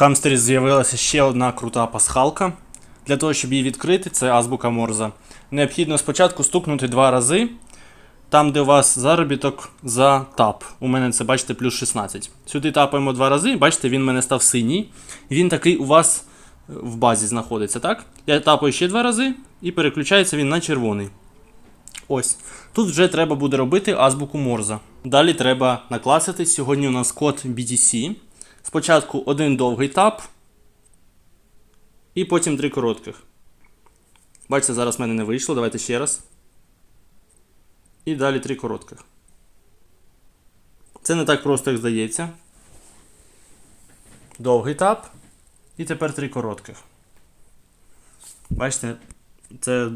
хамстері з'явилася ще одна крута пасхалка. Для того, щоб її відкрити, це азбука Морза. Необхідно спочатку стукнути два рази, там, де у вас заробіток за тап. У мене це, бачите, плюс 16. Сюди тапаємо два рази, бачите, він мене став синій. Він такий у вас в базі знаходиться, так? Я тапаю ще два рази і переключається він на червоний. Ось. Тут вже треба буде робити азбуку Морза. Далі треба накласити. Сьогодні у нас код BTC. Спочатку один довгий тап, і потім три коротких. Бачите, зараз в мене не вийшло. Давайте ще раз. І далі три коротких. Це не так просто, як здається. Довгий тап. І тепер три коротких. Бачите, це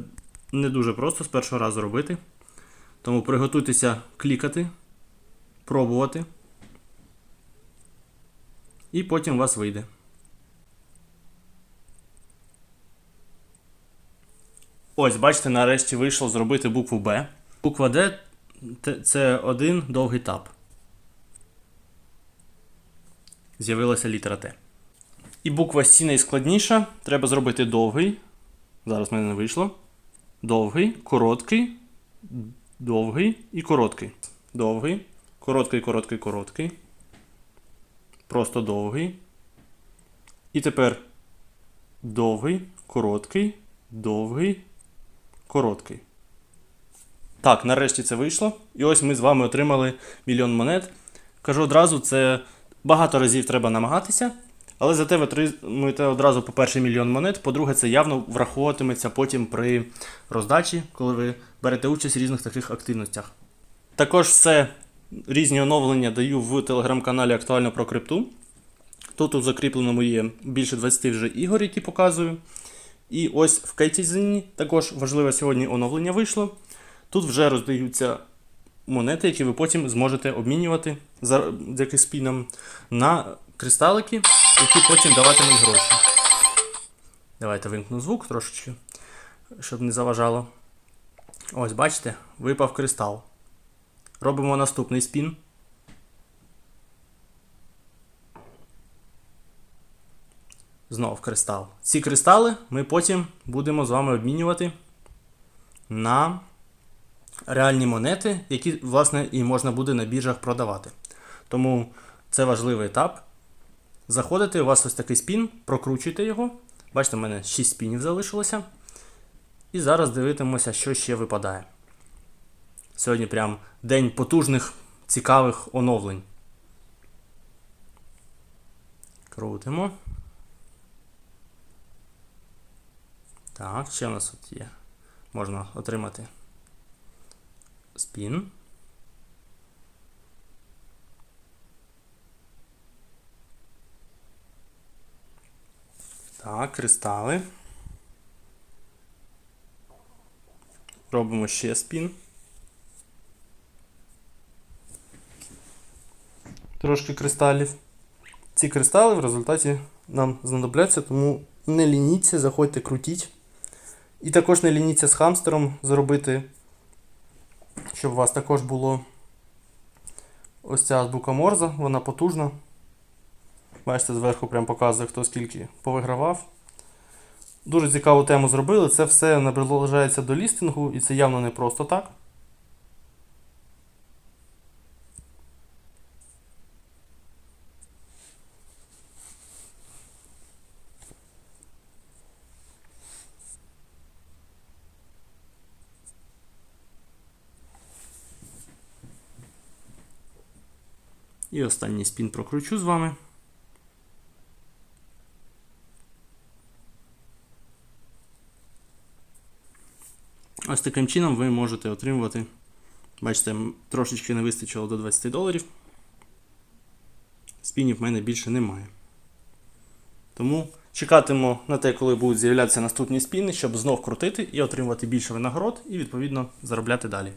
не дуже просто з першого разу робити. Тому приготуйтеся клікати, пробувати. І потім у вас вийде. Ось, бачите, нарешті вийшло зробити букву Б. Буква Д це один довгий тап. З'явилася літера Т. І буква С найскладніша. Треба зробити довгий. Зараз в мене не вийшло. Довгий, короткий, довгий і короткий. Довгий, короткий, короткий, короткий. Просто довгий. І тепер довгий, короткий, довгий, короткий. Так, нарешті це вийшло. І ось ми з вами отримали мільйон монет. Кажу одразу, це багато разів треба намагатися. Але зате ви отримуєте одразу, по-перше, мільйон монет. По-друге, це явно враховуватиметься потім при роздачі, коли ви берете участь в різних таких активностях. Також все різні оновлення даю в телеграм-каналі Актуально про крипту. Тут у закріпленому є більше 20 вже ігор, які показую. І ось в Кейтізені також важливе сьогодні оновлення вийшло. Тут вже роздаються монети, які ви потім зможете обмінювати завдяки спінам на кристалики, які потім даватимуть гроші. Давайте вимкну звук трошечки, щоб не заважало. Ось, бачите, випав кристал. Робимо наступний спін. Знов кристал. Ці кристали ми потім будемо з вами обмінювати на реальні монети, які, власне, і можна буде на біржах продавати. Тому це важливий етап. Заходите, у вас ось такий спін, прокручуйте його. Бачите, в мене 6 спінів залишилося. І зараз дивитимося, що ще випадає. Сьогодні прям день потужних, цікавих оновлень. Крутимо. Так, що у нас тут є? Можна отримати спін. Так, кристали. Робимо ще спін. Трошки кристалів. Ці кристали в результаті нам знадобляться, тому не лініться, заходьте, крутіть. І також не лініться з хамстером зробити, щоб у вас також було ось ця азбука Морза, вона потужна. Бачите, зверху прям показує, хто скільки повигравав. Дуже цікаву тему зробили. Це все наближається до лістингу, і це явно не просто так. І останній спін прокручу з вами. Ось таким чином ви можете отримувати. Бачите, трошечки не вистачило до 20 доларів. Спінів в мене більше немає. Тому чекатиму на те, коли будуть з'являтися наступні спіни, щоб знов крутити і отримувати більше винагород, і відповідно заробляти далі.